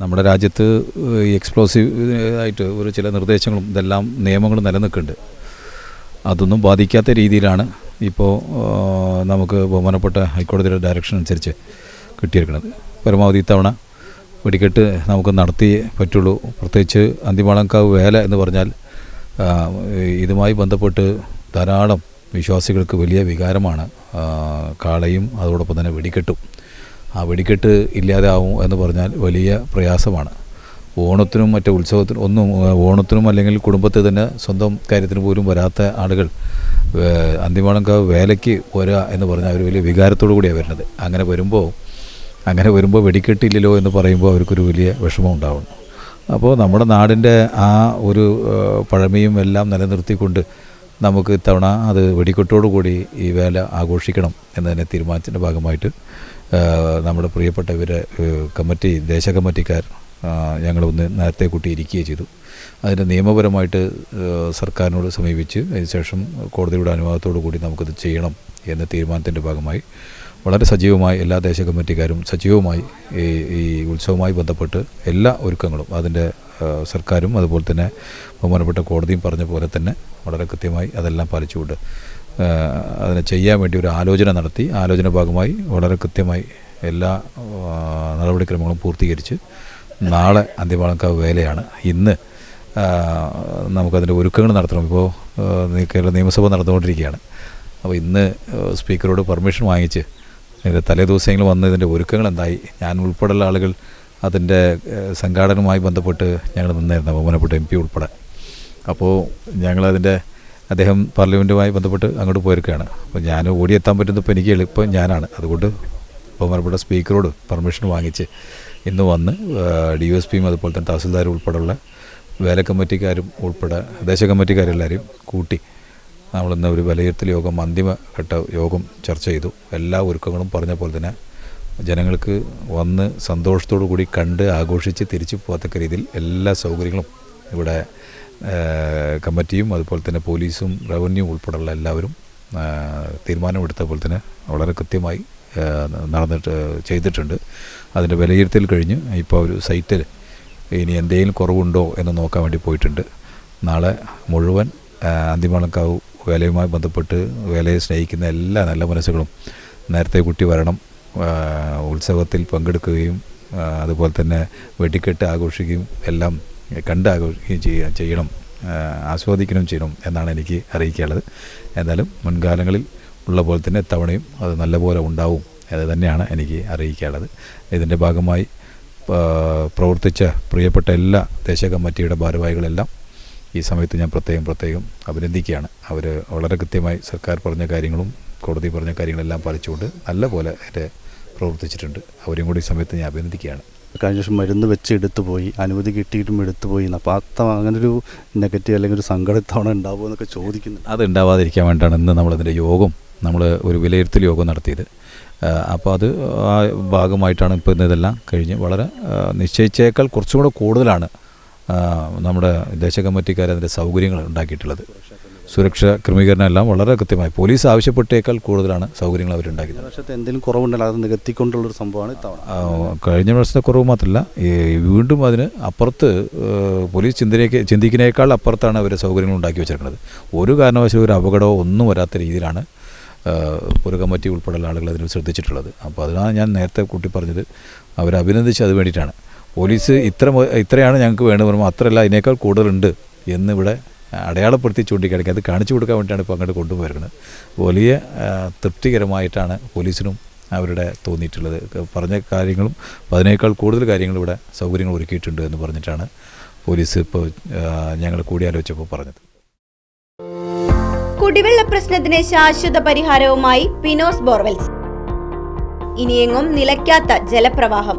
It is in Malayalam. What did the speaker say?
നമ്മുടെ രാജ്യത്ത് ഈ എക്സ്പ്ലോസീവ് ആയിട്ട് ഒരു ചില നിർദ്ദേശങ്ങളും ഇതെല്ലാം നിയമങ്ങളും നിലനിൽക്കുന്നുണ്ട്. അതൊന്നും ബാധിക്കാത്ത രീതിയിലാണ് ഇപ്പോൾ നമുക്ക് ബഹുമാനപ്പെട്ട ഹൈക്കോടതിയുടെ ഡയറക്ഷൻ അനുസരിച്ച് കിട്ടിയിരിക്കുന്നത്. പരമാവധി തവണ വെടിക്കെട്ട് നമുക്ക് നടത്തിയേ പറ്റുള്ളൂ. പ്രത്യേകിച്ച് അന്തിമാളങ്കാവ് വേല എന്ന് പറഞ്ഞാൽ ഇതുമായി ബന്ധപ്പെട്ട് ധാരാളം വിശ്വാസികൾക്ക് വലിയ വികാരമാണ്. കാളയും അതോടൊപ്പം തന്നെ വെടിക്കെട്ടും. ആ വെടിക്കെട്ട് ഇല്ലാതാവും എന്ന് പറഞ്ഞാൽ വലിയ പ്രയാസമാണ്. ഓണത്തിനും മറ്റു ഉത്സവത്തിനും ഒന്നും ഓണത്തിനും അല്ലെങ്കിൽ കുടുംബത്തിൽ തന്നെ സ്വന്തം കാര്യത്തിന് പോലും വരാത്ത ആളുകൾ അന്തിമാണക്കാവ് വേലയ്ക്ക് വരിക എന്ന് പറഞ്ഞാൽ അവർ വലിയ വികാരത്തോടു കൂടിയാണ് വരുന്നത്. അങ്ങനെ വരുമ്പോൾ അങ്ങനെ വരുമ്പോൾ വെടിക്കെട്ടില്ലല്ലോ എന്ന് പറയുമ്പോൾ അവർക്കൊരു വലിയ വിഷമം ഉണ്ടാവും. അപ്പോൾ നമ്മുടെ നാടിന്റെ ആ ഒരു പഴമയും എല്ലാം നിലനിർത്തിക്കൊണ്ട് നമുക്ക് ഇത്തവണ അത് വെടിക്കെട്ടോടു കൂടി ഈ വേല ആഘോഷിക്കണം എന്നതിനെ തീരുമാനത്തിന്റെ ഭാഗമായിട്ട് നമ്മുടെ പ്രിയപ്പെട്ട ഇവരെ കമ്മിറ്റി ദേശ കമ്മിറ്റിക്കാർ ഞങ്ങളൊന്ന് നേരത്തെ കൂട്ടി ഇരിക്കുകയും ചെയ്തു. അതിന് നിയമപരമായിട്ട് സർക്കാരിനോട് സമീപിച്ച് അതിനുശേഷം കോടതിയുടെ അനുവാദത്തോടു കൂടി നമുക്കത് ചെയ്യണം എന്ന തീരുമാനത്തിന്റെ ഭാഗമായി വളരെ സജീവമായി എല്ലാ ദേശ കമ്മിറ്റിക്കാരും സജീവമായി ഈ ഈ ഉത്സവവുമായി ബന്ധപ്പെട്ട് എല്ലാ ഒരുക്കങ്ങളും അതിന്റെ സർക്കാരും അതുപോലെ തന്നെ ബഹുമാനപ്പെട്ട കോടതിയും പറഞ്ഞ പോലെ തന്നെ വളരെ കൃത്യമായി അതെല്ലാം പാലിച്ചുകൊണ്ട് അതിനെ ചെയ്യാൻ വേണ്ടി ഒരു ആലോചന നടത്തി. ആലോചന ഭാഗമായി വളരെ കൃത്യമായി എല്ലാ നടപടിക്രമങ്ങളും പൂർത്തീകരിച്ച് നാളെ അന്തിമാളങ്കാവ് വേലയാണ്. ഇന്ന് നമുക്കതിന്റെ ഒരുക്കങ്ങൾ നടത്തണം. ഇപ്പോൾ കേരള നിയമസഭ നടന്നുകൊണ്ടിരിക്കുകയാണ്. അപ്പോൾ ഇന്ന് സ്പീക്കറോട് പെർമിഷൻ വാങ്ങിച്ച് ഇതിന്റെ തലേ ദിവസങ്ങൾ വന്ന് ഇതിന്റെ ഒരുക്കങ്ങൾ എന്തായി ഞാൻ ഉൾപ്പെടെയുള്ള ആളുകൾ അതിന്റെ സംഘാടനവുമായി ബന്ധപ്പെട്ട് ഞങ്ങൾ നിന്നായിരുന്നു ബഹുമാനപ്പെട്ട എം പി ഉൾപ്പെടെ. അപ്പോൾ ഞങ്ങളതിന്റെ അദ്ദേഹം പാർലമെന്റുമായി ബന്ധപ്പെട്ട് അങ്ങോട്ട് പോയിരിക്കുകയാണ്. അപ്പോൾ ഞാൻ ഓടിയെത്താൻ പറ്റുന്ന ഇപ്പോൾ എനിക്ക് എളുപ്പം ഞാനാണ്. അതുകൊണ്ട് ബഹുമാനപ്പെട്ട സ്പീക്കറോട് പെർമിഷൻ വാങ്ങിച്ച് ഇന്ന് വന്ന് ഡി എസ് പിയും അതുപോലെ തന്നെ തഹസിൽദാരും ഉൾപ്പെടെയുള്ള വേല കമ്മിറ്റിക്കാരും ഉൾപ്പെടെ ദേശ കമ്മിറ്റിക്കാരെല്ലാവരും കൂട്ടി നമ്മളിന്ന് ഒരു വിലയിരുത്തൽ യോഗം അന്തിമഘട്ട യോഗം ചർച്ച ചെയ്തു. എല്ലാ ഒരുക്കങ്ങളും പറഞ്ഞ പോലെ തന്നെ ജനങ്ങൾക്ക് വന്ന് സന്തോഷത്തോടു കൂടി കണ്ട് ആഘോഷിച്ച് തിരിച്ചു പോകത്തക്ക രീതിയിൽ എല്ലാ സൗകര്യങ്ങളും ഇവിടെ കമ്മിറ്റിയും അതുപോലെ തന്നെ പോലീസും റവന്യൂ ഉൾപ്പെടെയുള്ള എല്ലാവരും തീരുമാനമെടുത്ത പോലെ തന്നെ വളരെ കൃത്യമായി നടന്നിട്ട് ചെയ്തിട്ടുണ്ട്. അതിന്റെ വിലയിരുത്തൽ കഴിഞ്ഞ് ഇപ്പോൾ ഒരു സൈറ്റിൽ ഇനി എന്തെങ്കിലും കുറവുണ്ടോ എന്ന് നോക്കാൻ വേണ്ടി പോയിട്ടുണ്ട്. നാളെ മുഴുവൻ അന്തിമളക്കാവ് വേലയുമായി ബന്ധപ്പെട്ട് വേലയെ സ്നേഹിക്കുന്ന എല്ലാ നല്ല മനസ്സുകളും നേരത്തെ കുട്ടി വരണം ഉത്സവത്തിൽ പങ്കെടുക്കുകയും അതുപോലെ തന്നെ വെടിക്കെട്ട് ആഘോഷിക്കുകയും എല്ലാം കണ്ട് ആഘോഷിക്കുകയും ചെയ്യണം ആസ്വദിക്കണം ചെയ്യണം എന്നാണ് എനിക്ക് അറിയിക്കാനുള്ളത്. എന്നാലും മുൻകാലങ്ങളിൽ ഉള്ള പോലെ തന്നെ തവണയും അത് നല്ലപോലെ ഉണ്ടാവും അത് തന്നെയാണ് എനിക്ക് അറിയിക്കാനുള്ളത്. ഇതിന്റെ ഭാഗമായി പ്രവർത്തിച്ച പ്രിയപ്പെട്ട എല്ലാ ദേശ കമ്മിറ്റിയുടെ ഭാരവാഹികളെല്ലാം ഈ സമയത്ത് ഞാൻ പ്രത്യേകം പ്രത്യേകം അഭിനന്ദിക്കുകയാണ്. അവർ വളരെ കൃത്യമായി സർക്കാർ പറഞ്ഞ കാര്യങ്ങളും കോടതി പറഞ്ഞ കാര്യങ്ങളെല്ലാം പാലിച്ചുകൊണ്ട് നല്ല പോലെ എന്റെ പ്രവർത്തിച്ചിട്ടുണ്ട്. അവരെയും കൂടി ഈ സമയത്ത് ഞാൻ അഭിനന്ദിക്കുകയാണ്. കഴിഞ്ഞ ദിവസം മരുന്ന് വെച്ച് എടുത്തു പോയി അനുമതി കിട്ടിയിട്ടും എടുത്തു പോയി അപ്പോൾ അത്ത അങ്ങനൊരു നെഗറ്റീവ് അല്ലെങ്കിൽ ഒരു സങ്കടം ഉണ്ടാവുമോ എന്നൊക്കെ ചോദിക്കുന്നു അത് ഉണ്ടാവാതിരിക്കാൻ വേണ്ടിയാണ് ഇന്ന് നമ്മളതിന്റെ യോഗം നമ്മൾ ഒരു വിലയിരുത്തൽ യോഗം നടത്തിയത്. അപ്പോൾ അത് ആ ഭാഗമായിട്ടാണ് ഇപ്പോൾ ഇന്ന് ഇതെല്ലാം കഴിഞ്ഞ് വളരെ നിശ്ചയിച്ചേക്കാൾ കുറച്ചും കൂടെ കൂടുതലാണ് നമ്മുടെ ദേശ കമ്മിറ്റിക്കാർ അതിന്റെ സൗകര്യങ്ങൾ ഉണ്ടാക്കിയിട്ടുള്ളത്. സുരക്ഷ ക്രമീകരണം എല്ലാം വളരെ കൃത്യമായി പോലീസ് ആവശ്യപ്പെട്ടേക്കാൾ കൂടുതലാണ് സൗകര്യങ്ങൾ അവരുണ്ടാക്കിയത്. വർഷത്തെ എന്തെങ്കിലും കുറവുണ്ടല്ലോ അത് നികത്തിക്കൊണ്ടുള്ളൊരു സംഭവമാണ് ഇത്തവണ. ആ, കഴിഞ്ഞ വർഷത്തെ കുറവ് മാത്രമല്ല വീണ്ടും അതിന് അപ്പുറത്ത് പോലീസ് ചിന്തനേക്ക് ചിന്തിക്കുന്നതിനേക്കാൾ അപ്പുറത്താണ് അവർ സൗകര്യങ്ങൾ ഉണ്ടാക്കി വെച്ചിരിക്കുന്നത്. ഒരു കാരണവശാലും ഒരു അപകടമോ ഒന്നും വരാത്ത രീതിയിലാണ് ഒരു കമ്മിറ്റി ഉൾപ്പെടെയുള്ള ആളുകൾ അതിന് ശ്രദ്ധിച്ചിട്ടുള്ളത്. അപ്പോൾ അതിനാണ് ഞാൻ നേരത്തെ കൂട്ടി പറഞ്ഞത് അവരെ അഭിനന്ദിച്ച് അത് വേണ്ടിയിട്ടാണ്. പോലീസ് ഇത്ര ഇത്രയാണ് ഞങ്ങൾക്ക് വേണ്ടത്. പറയുമ്പോൾ അത്രയല്ല അതിനേക്കാൾ കൂടുതലുണ്ട് എന്നിവിടെ അടയാളപ്പെടുത്തി ചൂണ്ടിക്കാണിക്കുക. അത് കാണിച്ചു കൊടുക്കാൻ വേണ്ടിയിട്ടാണ് ഇപ്പോൾ അങ്ങോട്ട് കൊണ്ടുപോയിരുന്നത് വലിയ തൃപ്തികരമായിട്ടാണ് പോലീസിനും അവരുടെ തോന്നിയിട്ടുള്ളത്. പറഞ്ഞ കാര്യങ്ങളും അതിനേക്കാൾ കൂടുതൽ കാര്യങ്ങൾ ഇവിടെ സൗകര്യങ്ങൾ ഒരുക്കിയിട്ടുണ്ട് എന്ന് പറഞ്ഞിട്ടാണ് പോലീസ് ഇപ്പോൾ ഞങ്ങൾ കൂടിയാലോചിച്ചപ്പോൾ പറഞ്ഞത്. കുടിവെള്ള പ്രശ്നത്തിന് ശാശ്വത പരിഹാരവുമായി പിനോസ് ബോർവെൽസ്. ഇനിയെങ്ങും നിലയ്ക്കാത്ത ജലപ്രവാഹം.